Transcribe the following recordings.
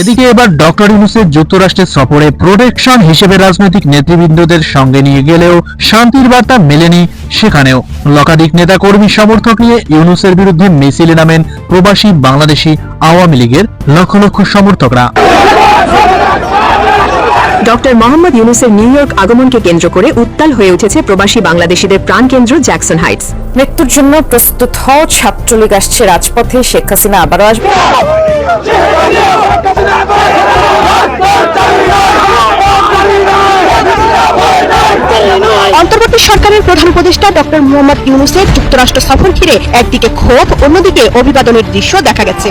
এদিকে এবার ডক্টর ইউনুসের যুক্তরাষ্ট্রের সফরে প্রোটেকশন হিসেবে রাজনৈতিক নেতৃবৃন্দদের সঙ্গে নিয়ে গেলেও শান্তির বার্তা মেলেনি সেখানেও। লকাধিক নেতা কর্মী সমর্থক নিয়ে ইউনুসের বিরুদ্ধে মিছিলে নামেন প্রবাসী বাংলাদেশি আওয়ামী লীগের লক্ষ লক্ষ সমর্থকরা। ডক্টর মোহাম্মদ ইউনুসের নিউ ইয়র্ক আগমনকে কেন্দ্র করে উত্তাল হয়ে উঠেছে প্রবাসী বাংলাদেশিদের প্রাণকেন্দ্র জ্যাকসন হাইটস। মৃত্যুর জন্য প্রস্তুত হও ছাত্রলীগ আসছে রাজপথে। শেখ হাসিনা আবারও আসবে। অন্তর্বর্তী সরকারের প্রধান উপদেষ্টা ডক্টর মোহাম্মদ ইউনুসের যুক্তরাষ্ট্র সফর ঘিরে একদিকে ক্ষোভ অন্যদিকে অভিবাদনের দৃশ্য দেখা গেছে।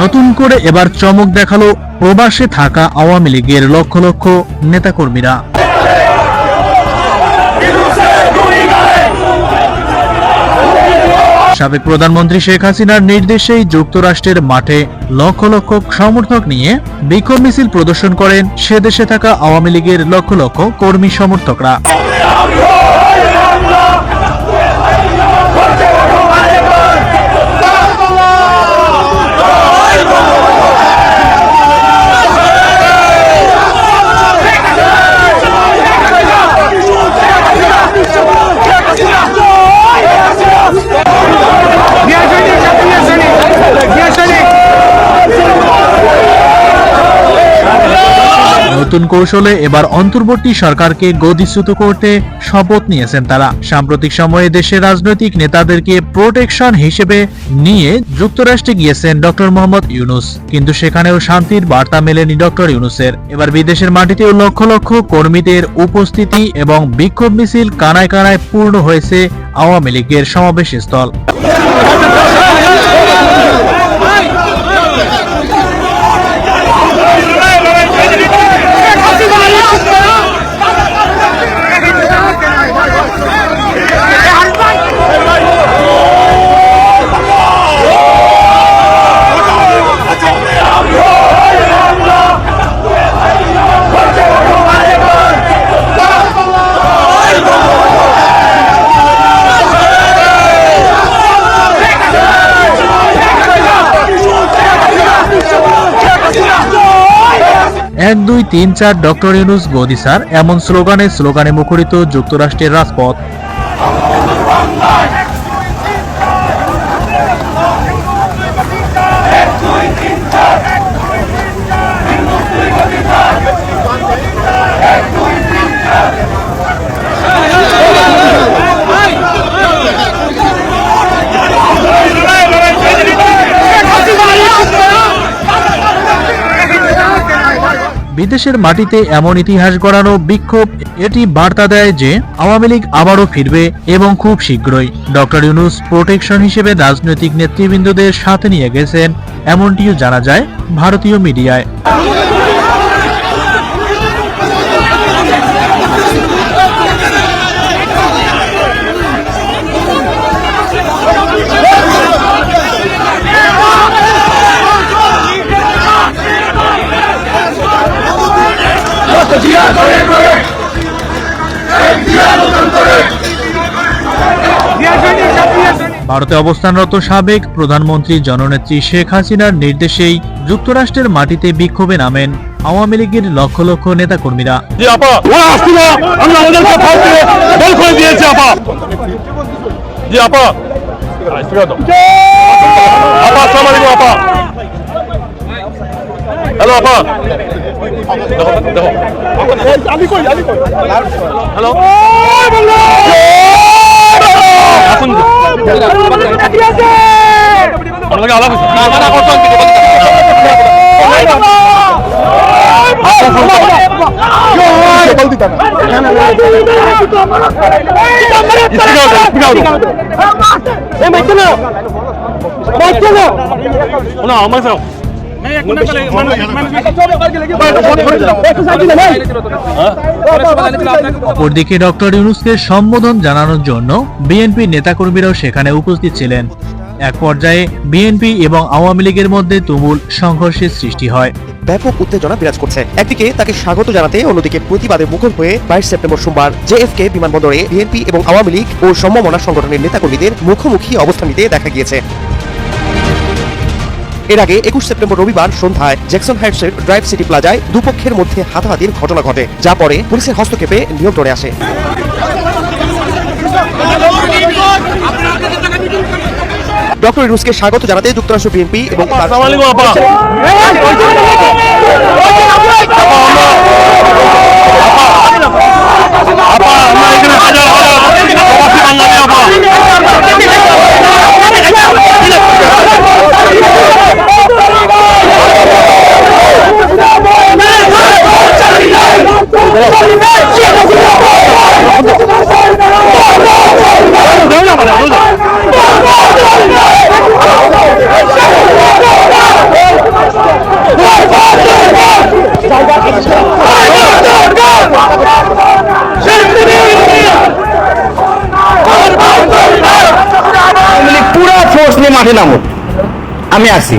নতুন করে এবার চমক দেখাল প্রবাসে থাকা আওয়ামী লীগের লক্ষ লক্ষ নেতাকর্মীরা। সাবেক প্রধানমন্ত্রী শেখ হাসিনার নির্দেশেই যুক্তরাষ্ট্রের মাঠে লক্ষ লক্ষ সমর্থক নিয়ে বিক্ষোভ মিছিল প্রদর্শন করেন সে দেশে থাকা আওয়ামী লীগের লক্ষ লক্ষ কর্মী সমর্থকরা। নতুন কৌশলে এবার অন্তর্বর্তী সরকারকে গদিচ্যুত করতে শপথ নিয়েছেন তারা। সাম্প্রতিক সময়ে দেশের রাজনৈতিক নেতাদেরকে প্রোটেকশন হিসেবে নিয়ে যুক্তরাষ্ট্রে গিয়েছেন ডক্টর মোহাম্মদ ইউনুস। কিন্তু সেখানেও শান্তির বার্তা মেলেনি ডক্টর ইউনুসের। এবার বিদেশের মাটিতেও লক্ষ লক্ষ কর্মীদের উপস্থিতি এবং বিক্ষোভ মিছিল কানায় কানায় পূর্ণ হয়েছে আওয়ামী লীগের সমাবেশ স্থল দুই তিন চার ডক্টর ইউনুস গদি স্যার এমন স্লোগানে স্লোগানে মুখরিত যুক্তরাষ্ট্রের রাজপথ। বিদেশের মাটিতে এমন ইতিহাস গড়ানো বিক্ষোভ, এটি বার্তা দেয় যে আওয়ামী লীগ আবারও ফিরবে এবং খুব শীঘ্রই ডক্টর ইউনুস প্রোটেকশন হিসেবে রাজনৈতিক নেতৃবৃন্দদের সাথে নিয়ে গেছেন, এমনটিও জানা যায় ভারতীয় মিডিয়ায়। ভারতে অবস্থানরত সাবেক প্রধানমন্ত্রী জননেত্রী শেখ হাসিনার নির্দেশেই যুক্তরাষ্ট্রের মাটিতে বিক্ষোভে নামেন আওয়ামী লীগের লক্ষ লক্ষ নেতাকর্মীরা। জি আপা। ওরা আসছিল। আমরা ওদেরকে ফাঁস দিয়ে বের করে দিয়েছি আপা। জি আপা। ঠিক আছে আপা আসসালামু আলাইকুম আপা। হ্যালো আপা। দেখো দেখো। হ্যালো। আসুন আপনাকে আলাপ আমার অপরদিকে ডক্টর ইউনুসকে সম্বোধন জানানোর জন্য বিএনপি নেতাকর্মীরাও সেখানে উপস্থিত ছিলেন। এক পর্যায়ে বিএনপি এবং আওয়ামী লীগের মধ্যে তুমুল সংঘর্ষের সৃষ্টি হয়। ব্যাপক উত্তেজনা বিরাজ করছে। একদিকে তাকে স্বাগত জানাতে অন্যদিকে প্রতিবাদে মুখর হয়ে বাইশ সেপ্টেম্বর সোমবার জেএফকে বিমানবন্দরে বিএনপি এবং আওয়ামী লীগ ও সম্ভাবনা সংগঠনের নেতাকর্মীদের মুখোমুখি অবস্থান নিতে দেখা গিয়েছে। এর আগে একুশ সেপ্টেম্বর রবিবার সন্ধ্যায় জ্যাকসন হাইটসের ড্রাইভ সিটি প্লাজায় দুপক্ষের মধ্যে হাতাহাতির ঘটনা ঘটে যা পরে পুলিশের হস্তক্ষেপে নিয়ন্ত্রণে আসে ডক্টর ইউনুসকে স্বাগত জানাতে যুক্তরাষ্ট্র বিএনপি এবং আসসালামু আলাইকুম আপা আপা আমরা এখানে হাজার হাজার প্রবাসী বাঙালি আপা পুরো ফোর্স নিয়ে মাঠে নামো আমি আসি